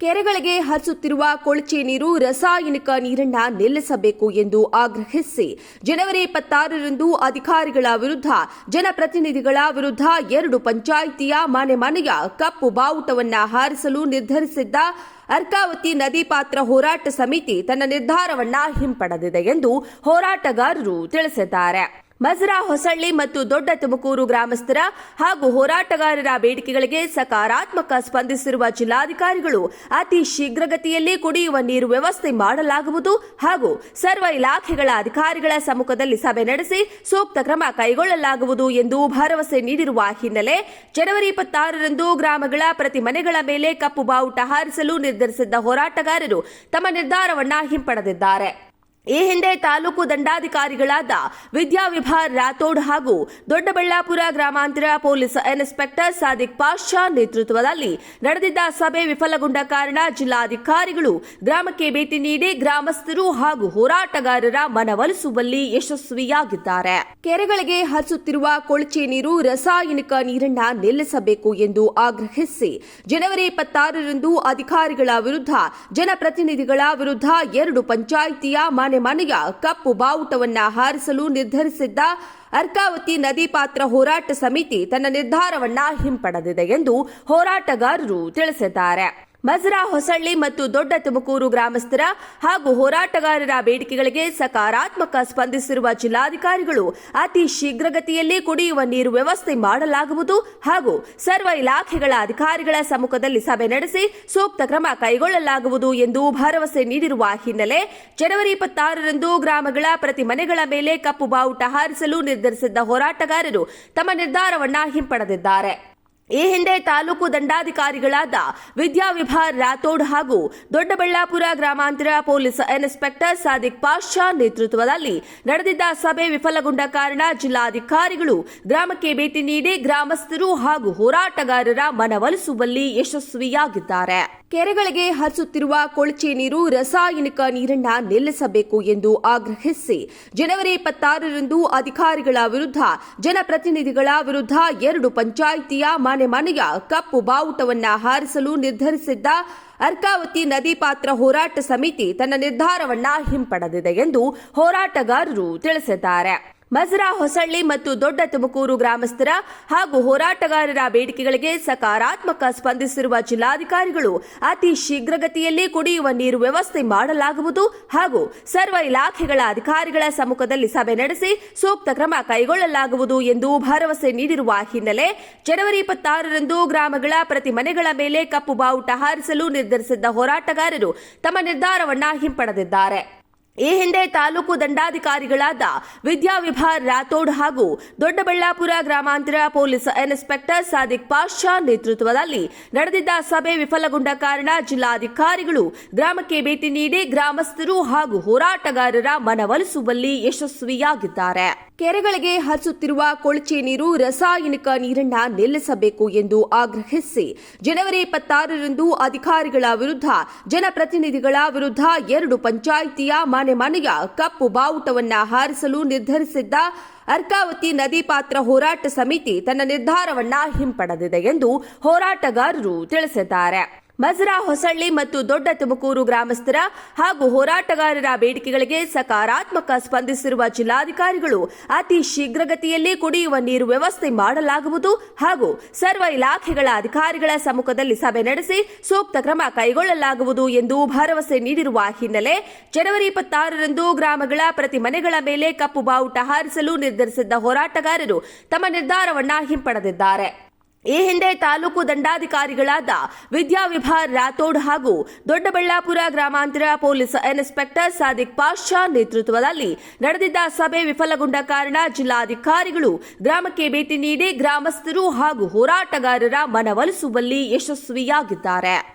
ಕೆರೆಗಳಿಗೆ ಹರಿಸುತ್ತಿರುವ ಕೊಳಚೆ ನೀರು ರಾಸಾಯನಿಕ ನೀರನ್ನ ನಿಲ್ಲಿಸಬೇಕು ಎಂದು ಆಗ್ರಹಿಸಿ ಜನವರಿ ಇಪ್ಪತ್ತಾರರಂದು ಅಧಿಕಾರಿಗಳ ವಿರುದ್ಧ ಜನಪ್ರತಿನಿಧಿಗಳ ವಿರುದ್ಧ ಎರಡು ಪಂಚಾಯಿತಿಯ ಮನೆ ಮನೆಯ ಕಪ್ಪು ಬಾವುಟವನ್ನ ಹಾರಿಸಲು ನಿರ್ಧರಿಸಿದ್ದ ಅರ್ಕಾವತಿ ನದಿ ಪಾತ್ರ ಹೋರಾಟ ಸಮಿತಿ ತನ್ನ ನಿರ್ಧಾರವನ್ನ ಹಿಂಪಡೆದಿದೆ ಎಂದು ಹೋರಾಟಗಾರರು ತಿಳಿಸಿದ್ದಾರೆ. ಮಜರಾ, ಹೊಸಳ್ಳಿ ಮತ್ತು ದೊಡ್ಡ ತುಮಕೂರು ಗ್ರಾಮಸ್ಥರ ಹಾಗೂ ಹೋರಾಟಗಾರರ ಬೇಡಿಕೆಗಳಿಗೆ ಸಕಾರಾತ್ಮಕ ಸ್ಪಂದಿಸಿರುವ ಜಿಲ್ಲಾಧಿಕಾರಿಗಳು ಅತಿ ಶೀಘ್ರಗತಿಯಲ್ಲಿ ಕುಡಿಯುವ ನೀರು ವ್ಯವಸ್ಥೆ ಮಾಡಲಾಗುವುದು ಹಾಗೂ ಸರ್ವ ಇಲಾಖೆಗಳ ಅಧಿಕಾರಿಗಳ ಸಮ್ಮುಖದಲ್ಲಿ ಸಭೆ ನಡೆಸಿ ಸೂಕ್ತ ಕ್ರಮ ಕೈಗೊಳ್ಳಲಾಗುವುದು ಎಂದು ಭರವಸೆ ನೀಡಿರುವ ಹಿನ್ನೆಲೆ ಜನವರಿ ಇಪ್ಪತ್ತಾರರಂದು ಗ್ರಾಮಗಳ ಪ್ರತಿ ಮನೆಗಳ ಮೇಲೆ ಕಪ್ಪು ಬಾವುಟ ಹಾರಿಸಲು ನಿರ್ಧರಿಸಿದ್ದ ಹೋರಾಟಗಾರರು ತಮ್ಮ ನಿರ್ಧಾರವನ್ನು ಹಿಂಪಡೆದಿದ್ದಾರೆ. ಈ ಹಿಂದೆ ತಾಲೂಕು ದಂಡಾಧಿಕಾರಿಗಳಾದ ವಿದ್ಯಾ ವಿಭಾರ್ ರಾಥೋಡ್ ಹಾಗೂ ದೊಡ್ಡಬಳ್ಳಾಪುರ ಗ್ರಾಮಾಂತರ ಪೊಲೀಸ್ ಇನ್ಸ್ಪೆಕ್ಟರ್ ಸಾದಿಕ್ ಪಾಷಾ ನೇತೃತ್ವದಲ್ಲಿ ನಡೆದಿದ್ದ ಸಭೆ ವಿಫಲಗೊಂಡ ಕಾರಣ ಜಿಲ್ಲಾಧಿಕಾರಿಗಳು ಗ್ರಾಮಕ್ಕೆ ಭೇಟಿ ನೀಡಿ ಗ್ರಾಮಸ್ಥರು ಹಾಗೂ ಹೋರಾಟಗಾರರ ಮನವೊಲಿಸುವಲ್ಲಿ ಯಶಸ್ವಿಯಾಗಿದ್ದಾರೆ. ಕೆರೆಗಳಿಗೆ ಹರಿಸುತ್ತಿರುವ ಕೊಳಚೆ ನೀರು ರಾಸಾಯನಿಕ ನೀರನ್ನ ನಿಲ್ಲಿಸಬೇಕು ಎಂದು ಆಗ್ರಹಿಸಿ ಜನವರಿ ಇಪ್ಪತ್ತಾರರಂದು ಅಧಿಕಾರಿಗಳ ವಿರುದ್ಧ ಜನಪ್ರತಿನಿಧಿಗಳ ವಿರುದ್ಧ ಎರಡು ಪಂಚಾಯಿತಿಯ ಮನೆ ಮನೆಯ ಕಪ್ಪು ಬಾವುಟವನ್ನ ಹಾರಿಸಲು ನಿರ್ಧರಿಸಿದ್ದ ಅರ್ಕಾವತಿ ನದಿ ಪಾತ್ರ ಹೋರಾಟ ಸಮಿತಿ ತನ್ನ ನಿರ್ಧಾರವನ್ನ ಹಿಂಪಡೆದಿದೆ ಎಂದು ಹೋರಾಟಗಾರರು ತಿಳಿಸಿದ್ದಾರೆ. ಮಜರಾ, ಹೊಸಳ್ಳಿ ಮತ್ತು ದೊಡ್ಡ ತುಮಕೂರು ಗ್ರಾಮಸ್ಥರ ಹಾಗೂ ಹೋರಾಟಗಾರರ ಬೇಡಿಕೆಗಳಿಗೆ ಸಕಾರಾತ್ಮಕ ಸ್ಪಂದಿಸಿರುವ ಜಿಲ್ಲಾಧಿಕಾರಿಗಳು ಅತಿ ಶೀಘ್ರಗತಿಯಲ್ಲಿ ಕುಡಿಯುವ ನೀರು ವ್ಯವಸ್ಥೆ ಮಾಡಲಾಗುವುದು ಹಾಗೂ ಸರ್ವ ಇಲಾಖೆಗಳ ಅಧಿಕಾರಿಗಳ ಸಮ್ಮುಖದಲ್ಲಿ ಸಭೆ ನಡೆಸಿ ಸೂಕ್ತ ಕ್ರಮ ಕೈಗೊಳ್ಳಲಾಗುವುದು ಎಂದು ಭರವಸೆ ನೀಡಿರುವ ಹಿನ್ನೆಲೆ ಜನವರಿ ಇಪ್ಪತ್ತಾರರಂದು ಗ್ರಾಮಗಳ ಪ್ರತಿ ಮನೆಗಳ ಮೇಲೆ ಕಪ್ಪು ಬಾವುಟ ಹಾರಿಸಲು ನಿರ್ಧರಿಸಿದ್ದ ಹೋರಾಟಗಾರರು ತಮ್ಮ ನಿರ್ಧಾರವನ್ನು ಹಿಂಪಡೆದಿದ್ದಾರೆ. ಈ ಹಿಂದೆ ತಾಲೂಕು ದಂಡಾಧಿಕಾರಿಗಳಾದ ವಿದ್ಯಾ ವಿಭಾರ್ ರಾಥೋಡ್ ಹಾಗೂ ದೊಡ್ಡಬಳ್ಳಾಪುರ ಗ್ರಾಮಾಂತರ ಪೊಲೀಸ್ ಇನ್ಸ್ಪೆಕ್ಟರ್ ಸಾದಿಕ್ ಪಾಷಾ ನೇತೃತ್ವದಲ್ಲಿ ನಡೆದಿದ್ದ ಸಭೆ ವಿಫಲಗೊಂಡ ಕಾರಣ ಜಿಲ್ಲಾಧಿಕಾರಿಗಳು ಗ್ರಾಮಕ್ಕೆ ಭೇಟಿ ನೀಡಿ ಗ್ರಾಮಸ್ಥರು ಹಾಗೂ ಹೋರಾಟಗಾರರ ಮನವೊಲಿಸುವಲ್ಲಿ ಯಶಸ್ವಿಯಾಗಿದ್ದಾರೆ. ಕೆರೆಗಳಿಗೆ ಹರಿಸುತ್ತಿರುವ ಕೊಳಚೆ ನೀರು ರಾಸಾಯನಿಕ ನೀರನ್ನ ನಿಲ್ಲಿಸಬೇಕು ಎಂದು ಆಗ್ರಹಿಸಿ ಜನವರಿ ಇಪ್ಪತ್ತಾರರಂದು ಅಧಿಕಾರಿಗಳ ವಿರುದ್ಧ ಜನಪ್ರತಿನಿಧಿಗಳ ವಿರುದ್ಧ ಎರಡು ಪಂಚಾಯಿತಿಯ ಮನೆ ಮನೆಯ ಕಪ್ಪು ಬಾವುಟವನ್ನ ಹಾರಿಸಲು ನಿರ್ಧರಿಸಿದ್ದ ಅರ್ಕಾವತಿ ನದಿ ಪಾತ್ರ ಹೋರಾಟ ಸಮಿತಿ ತನ್ನ ನಿರ್ಧಾರವನ್ನ ಹಿಂಪಡೆದಿದೆ ಎಂದು ಹೋರಾಟಗಾರರು ತಿಳಿಸಿದ್ದಾರೆ. ಮಜರಾ, ಹೊಸಳ್ಳಿ ಮತ್ತು ದೊಡ್ಡ ತುಮಕೂರು ಗ್ರಾಮಸ್ಥರ ಹಾಗೂ ಹೋರಾಟಗಾರರ ಬೇಡಿಕೆಗಳಿಗೆ ಸಕಾರಾತ್ಮಕ ಸ್ಪಂದಿಸಿರುವ ಜಿಲ್ಲಾಧಿಕಾರಿಗಳು ಅತಿ ಶೀಘ್ರಗತಿಯಲ್ಲಿ ಕುಡಿಯುವ ನೀರು ವ್ಯವಸ್ಥೆ ಮಾಡಲಾಗುವುದು ಹಾಗೂ ಸರ್ವ ಇಲಾಖೆಗಳ ಅಧಿಕಾರಿಗಳ ಸಮ್ಮುಖದಲ್ಲಿ ಸಭೆ ನಡೆಸಿ ಸೂಕ್ತ ಕ್ರಮ ಕೈಗೊಳ್ಳಲಾಗುವುದು ಎಂದು ಭರವಸೆ ನೀಡಿರುವ ಹಿನ್ನೆಲೆ ಜನವರಿ ಇಪ್ಪತ್ತಾರರಂದು ಗ್ರಾಮಗಳ ಪ್ರತಿ ಮನೆಗಳ ಮೇಲೆ ಕಪ್ಪು ಬಾವುಟ ಹಾರಿಸಲು ನಿರ್ಧರಿಸಿದ್ದ ಹೋರಾಟಗಾರರು ತಮ್ಮ ನಿರ್ಧಾರವನ್ನು ಹಿಂಪಡೆದಿದ್ದಾರೆ. ಈ ಹಿಂದೆ ತಾಲೂಕು ದಂಡಾಧಿಕಾರಿಗಳಾದ ವಿದ್ಯಾ ವಿಭಾರ್ ರಾಥೋಡ್ ಹಾಗೂ ದೊಡ್ಡಬಳ್ಳಾಪುರ ಗ್ರಾಮಾಂತರ ಪೊಲೀಸ್ ಇನ್ಸ್ಪೆಕ್ಟರ್ ಸಾದಿಕ್ ಪಾಷಾ ನೇತೃತ್ವದಲ್ಲಿ ನಡೆದಿದ್ದ ಸಭೆ ವಿಫಲಗೊಂಡ ಕಾರಣ ಜಿಲ್ಲಾಧಿಕಾರಿಗಳು ಗ್ರಾಮಕ್ಕೆ ಭೇಟಿ ನೀಡಿ ಗ್ರಾಮಸ್ಥರು ಹಾಗೂ ಹೋರಾಟಗಾರರ ಮನವೊಲಿಸುವಲ್ಲಿ ಯಶಸ್ವಿಯಾಗಿದ್ದಾರೆ. ಕೆರೆಗಳಿಗೆ ಹರಿಸುತ್ತಿರುವ ಕೊಳಚೆ ನೀರು ರಾಸಾಯನಿಕ ನೀರನ್ನ ನಿಲ್ಲಿಸಬೇಕು ಎಂದು ಆಗ್ರಹಿಸಿ ಜನವರಿ ಇಪ್ಪತ್ತಾರರಂದು ಅಧಿಕಾರಿಗಳ ವಿರುದ್ಧ ಜನಪ್ರತಿನಿಧಿಗಳ ವಿರುದ್ಧ ಎರಡು ಪಂಚಾಯಿತಿಯ ಮನೆ ಮನೆಯ ಕಪ್ಪು ಬಾವುಟವನ್ನ ಹಾರಿಸಲು ನಿರ್ಧರಿಸಿದ್ದ ಅರ್ಕಾವತಿ ನದಿ ಪಾತ್ರ ಹೋರಾಟ ಸಮಿತಿ ತನ್ನ ನಿರ್ಧಾರವನ್ನ ಹಿಂಪಡೆದಿದೆ ಎಂದು ಹೋರಾಟಗಾರರು ತಿಳಿಸಿದ್ದಾರೆ. ಮಜರಾ, ಹೊಸಳ್ಳಿ ಮತ್ತು ದೊಡ್ಡ ತುಮಕೂರು ಗ್ರಾಮಸ್ಥರ ಹಾಗೂ ಹೋರಾಟಗಾರರ ಬೇಡಿಕೆಗಳಿಗೆ ಸಕಾರಾತ್ಮಕ ಸ್ಪಂದಿಸಿರುವ ಜಿಲ್ಲಾಧಿಕಾರಿಗಳು ಅತಿ ಶೀಘ್ರಗತಿಯಲ್ಲಿ ಕುಡಿಯುವ ನೀರು ವ್ಯವಸ್ಥೆ ಮಾಡಲಾಗುವುದು ಹಾಗೂ ಸರ್ವ ಇಲಾಖೆಗಳ ಅಧಿಕಾರಿಗಳ ಸಮ್ಮುಖದಲ್ಲಿ ಸಭೆ ನಡೆಸಿ ಸೂಕ್ತ ಕ್ರಮ ಕೈಗೊಳ್ಳಲಾಗುವುದು ಎಂದು ಭರವಸೆ ನೀಡಿರುವ ಹಿನ್ನೆಲೆ ಜನವರಿ ಇಪ್ಪತ್ತಾರರಂದು ಗ್ರಾಮಗಳ ಪ್ರತಿ ಮನೆಗಳ ಮೇಲೆ ಕಪ್ಪು ಬಾವುಟ ಹಾರಿಸಲು ನಿರ್ಧರಿಸಿದ್ದ ಹೋರಾಟಗಾರರು ತಮ್ಮ ನಿರ್ಧಾರವನ್ನು ಹಿಂಪಡೆದಿದ್ದಾರೆ. ಈ ಹಿಂದೆ ತಾಲೂಕು ದಂಡಾಧಿಕಾರಿಗಳಾದ ವಿದ್ಯಾ ವಿಭಾರ್ ರಾಥೋಡ್ ಹಾಗೂ ದೊಡ್ಡಬಳ್ಳಾಪುರ ಗ್ರಾಮಾಂತರ ಪೊಲೀಸ್ ಇನ್ಸ್ಪೆಕ್ಟರ್ ಸಾದಿಕ್ ಪಾಷಾ ನೇತೃತ್ವದಲ್ಲಿ ನಡೆದಿದ್ದ ಸಭೆ ವಿಫಲಗೊಂಡ ಕಾರಣ ಜಿಲ್ಲಾಧಿಕಾರಿಗಳು ಗ್ರಾಮಕ್ಕೆ ಭೇಟಿ ನೀಡಿ ಗ್ರಾಮಸ್ಥರು ಹಾಗೂ ಹೋರಾಟಗಾರರ ಮನವೊಲಿಸುವಲ್ಲಿ ಯಶಸ್ವಿಯಾಗಿದ್ದಾರೆ.